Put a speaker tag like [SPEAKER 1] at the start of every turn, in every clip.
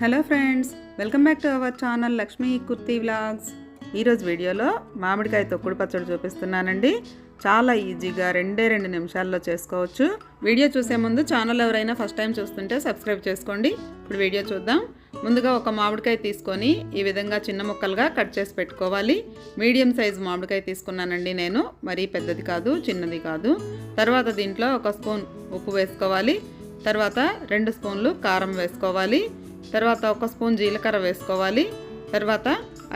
[SPEAKER 1] Hello friends welcome back to our channel Lakshmi kurti vlogs. ఈరోజు వీడియోలో మామిడికాయ తొక్కుడు పచ్చడి చూపిస్తున్నానండి. చాలా ఈజీగా రెండే రెండు నిమిషాల్లో చేసుకోవచ్చు. వీడియో చూసే ముందు ఛానల్ ఎవరైనా ఫస్ట్ టైం చూస్తుంటే సబ్స్క్రైబ్ చేసుకోండి. ఇప్పుడు వీడియో చూద్దాం. ముందుగా ఒక మామిడికాయ తీసుకొని ఈ విధంగా చిన్న ముక్కలుగా కట్ చేసి పెట్టుకోవాలి. మీడియం సైజు మామిడికాయ తీసుకున్నానండి నేను. మరీ పెద్దది కాదు చిన్నది కాదు. తర్వాత దీంట్లో ఒక స్పూన్ ఉప్పు వేసుకోవాలి. తర్వాత రెండు స్పూన్లు కారం వేసుకోవాలి. తర్వాత ఒక స్పూన్ జీలకర్ర వేసుకోవాలి. తర్వాత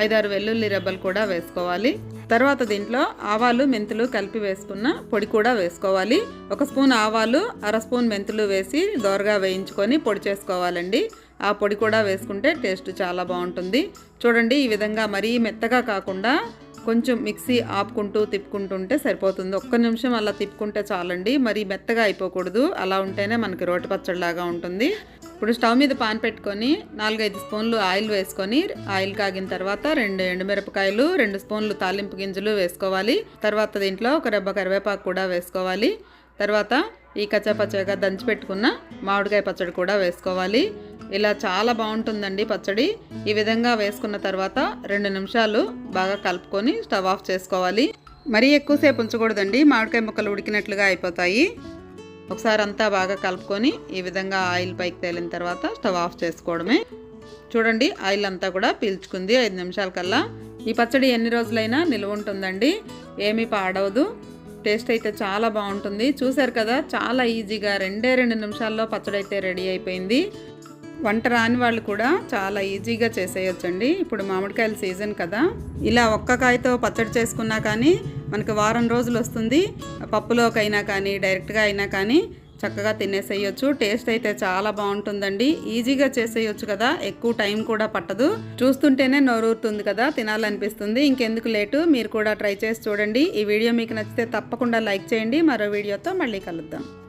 [SPEAKER 1] ఐదారు వెల్లుల్లి రెబ్బలు కూడా వేసుకోవాలి. తర్వాత దీంట్లో ఆవాలు మెంతులు కలిపి వేసుకున్న పొడి కూడా వేసుకోవాలి. ఒక స్పూన్ ఆవాలు అర స్పూన్ మెంతులు వేసి దోరగా వేయించుకొని పొడి చేసుకోవాలండి. ఆ పొడి కూడా వేసుకుంటే టేస్ట్ చాలా బాగుంటుంది. చూడండి ఈ విధంగా మరీ మెత్తగా కాకుండా కొంచెం మిక్సీ ఆపుకుంటూ తిప్పుకుంటుంటే సరిపోతుంది. ఒక్క నిమిషం అలా తిప్పుకుంటే చాలండి. మరి మెత్తగా అయిపోకూడదు. అలా ఉంటేనే మనకి రోటి పచ్చడిలాగా ఉంటుంది. ఇప్పుడు స్టవ్ మీద పాన్ పెట్టుకొని నాలుగైదు స్పూన్లు ఆయిల్ వేసుకొని ఆయిల్ కాగిన తర్వాత రెండు ఎండుమిరపకాయలు రెండు స్పూన్లు తాలింపు గింజలు వేసుకోవాలి. తర్వాత దీంట్లో ఒక రెబ్బ కరివేపాకు కూడా వేసుకోవాలి. తర్వాత ఈ కచ్చాపచ్చగా దంచి పెట్టుకున్న మామిడికాయ పచ్చడి కూడా వేసుకోవాలి. ఇలా చాలా బాగుంటుందండి పచ్చడి. ఈ విధంగా వేసుకున్న తర్వాత రెండు నిమిషాలు బాగా కలుపుకొని స్టవ్ ఆఫ్ చేసుకోవాలి. మరీ ఎక్కువసేపు ఉంచకూడదండి. మామిడికాయ ముక్కలు ఉడికినట్లుగా అయిపోతాయి. ఒకసారి అంతా బాగా కలుపుకొని ఈ విధంగా ఆయిల్ పైకి తేలిన తర్వాత స్టవ్ ఆఫ్ చేసుకోవడమే. చూడండి ఆయిల్ అంతా కూడా పీల్చుకుంది ఐదు నిమిషాల కల్లా. ఈ పచ్చడి ఎన్ని రోజులైనా నిల్వ ఉంటుందండి. ఏమీ పాడవదు. టేస్ట్ అయితే చాలా బాగుంటుంది. చూసారు కదా చాలా ఈజీగా రెండే రెండు నిమిషాల్లో పచ్చడి అయితే రెడీ అయిపోయింది. వంట రాని వాళ్ళు కూడా చాలా ఈజీగా చేసేయొచ్చండి. ఇప్పుడు మామిడికాయల సీజన్ కదా. ఇలా ఒక్క కాయతో పచ్చడి చేసుకున్నా కానీ మనకు వారం రోజులు వస్తుంది. పప్పులోకైనా కానీ డైరెక్ట్గా అయినా కానీ చక్కగా తినేసేయచ్చు. టేస్ట్ అయితే చాలా బాగుంటుందండి. ఈజీగా చేసేయచ్చు కదా. ఎక్కువ టైం కూడా పట్టదు. చూస్తుంటేనే నోరూరుతుంది కదా. తినాలనిపిస్తుంది. ఇంకెందుకు లేటు? మీరు కూడా ట్రై చేసి చూడండి. ఈ వీడియో మీకు నచ్చితే తప్పకుండా లైక్ చేయండి. మరో వీడియోతో మళ్ళీ కలుద్దాం.